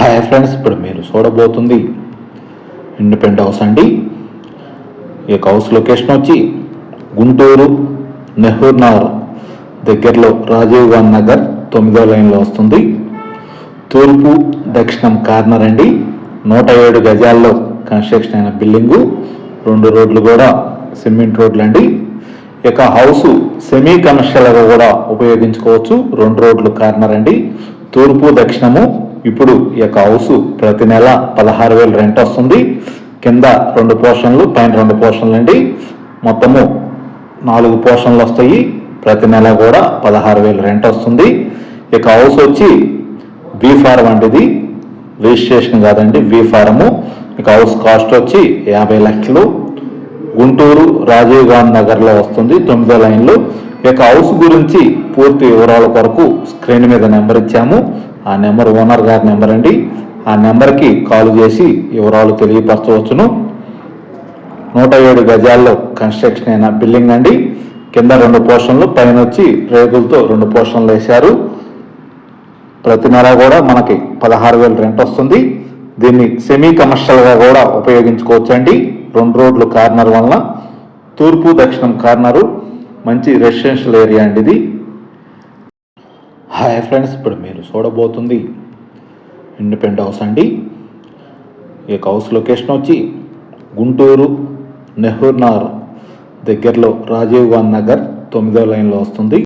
Hi friends ఇప్పుడు మీరు చూడబోతుంది independent house అండి. ఈ యొక్క హౌస్ లొకేషన్ వచ్చి గుంటూరు నెహ్రూ నగర్ దగ్గరలో రాజీవ్ గాంధీ నగర్ తొమ్మిదో లైన్లో వస్తుంది. తూర్పు దక్షిణం కార్నర్ అండి. నూట ఏడు గజాల్లో కన్స్ట్రక్షన్ అయిన బిల్డింగు. రెండు రోడ్లు కూడా సిమెంట్ రోడ్లు అండి. ఈ యొక్క హౌస్ సెమీ కమర్షియల్గా కూడా ఉపయోగించుకోవచ్చు. రెండు రోడ్లు కార్నర్ అండి. తూర్పు దక్షిణము ఇప్పుడు ఈ యొక్క హౌస్ ప్రతి నెల పదహారు వేలు రెంట్ వస్తుంది. కింద రెండు పోర్షన్లు పైన రెండు పోర్షన్లు అండి. మొత్తము నాలుగు పోర్షన్లు వస్తాయి. ప్రతి నెల కూడా పదహారు వేలు రెంట్ వస్తుంది. ఈ హౌస్ వచ్చి బీ ఫారం అండి రిజిస్ట్రేషన్ కాదండి వి ఫారము. ఇక హౌస్ కాస్ట్ వచ్చి యాభై లక్షలు. గుంటూరు రాజీవ్ గాంధీ నగర్లో వస్తుంది తొమ్మిదో లైన్లో. ఈ హౌస్ గురించి పూర్తి వివరాల కొరకు స్క్రీన్ మీద నెంబర్ ఇచ్చాము. ఆ నెంబర్ ఓనర్ గారి నెంబర్ అండి. ఆ నెంబర్కి కాల్ చేసి వివరాలు తెలియపరచవచ్చును. నూట ఏడు గజాల్లో కన్స్ట్రక్షన్ అయిన బిల్డింగ్ అండి. కింద రెండు పోర్షన్లు పైన వచ్చి రేగులతో రెండు పోర్షన్లు వేశారు. ప్రతి నెల కూడా మనకి పదహారు వేలు రెంట్ వస్తుంది. దీన్ని సెమీ కమర్షియల్గా కూడా ఉపయోగించుకోవచ్చు అండి రెండు రోడ్లు కార్నర్ వలన తూర్పు దక్షిణం కార్నరు. మంచి రెసిడెన్షియల్ ఏరియా అండి ఇది. హాయ్ ఫ్రెండ్స్ ఇప్పుడు మీరు చూడబోతుంది ఇండిపెండెంట్ హౌస్ అండి. ఈ యొక్క హౌస్ లొకేషన్ వచ్చి గుంటూరు నెహ్రూనార్ దగ్గరలో రాజీవ్ గాంధీ నగర్ తొమ్మిదో లైన్లో వస్తుంది.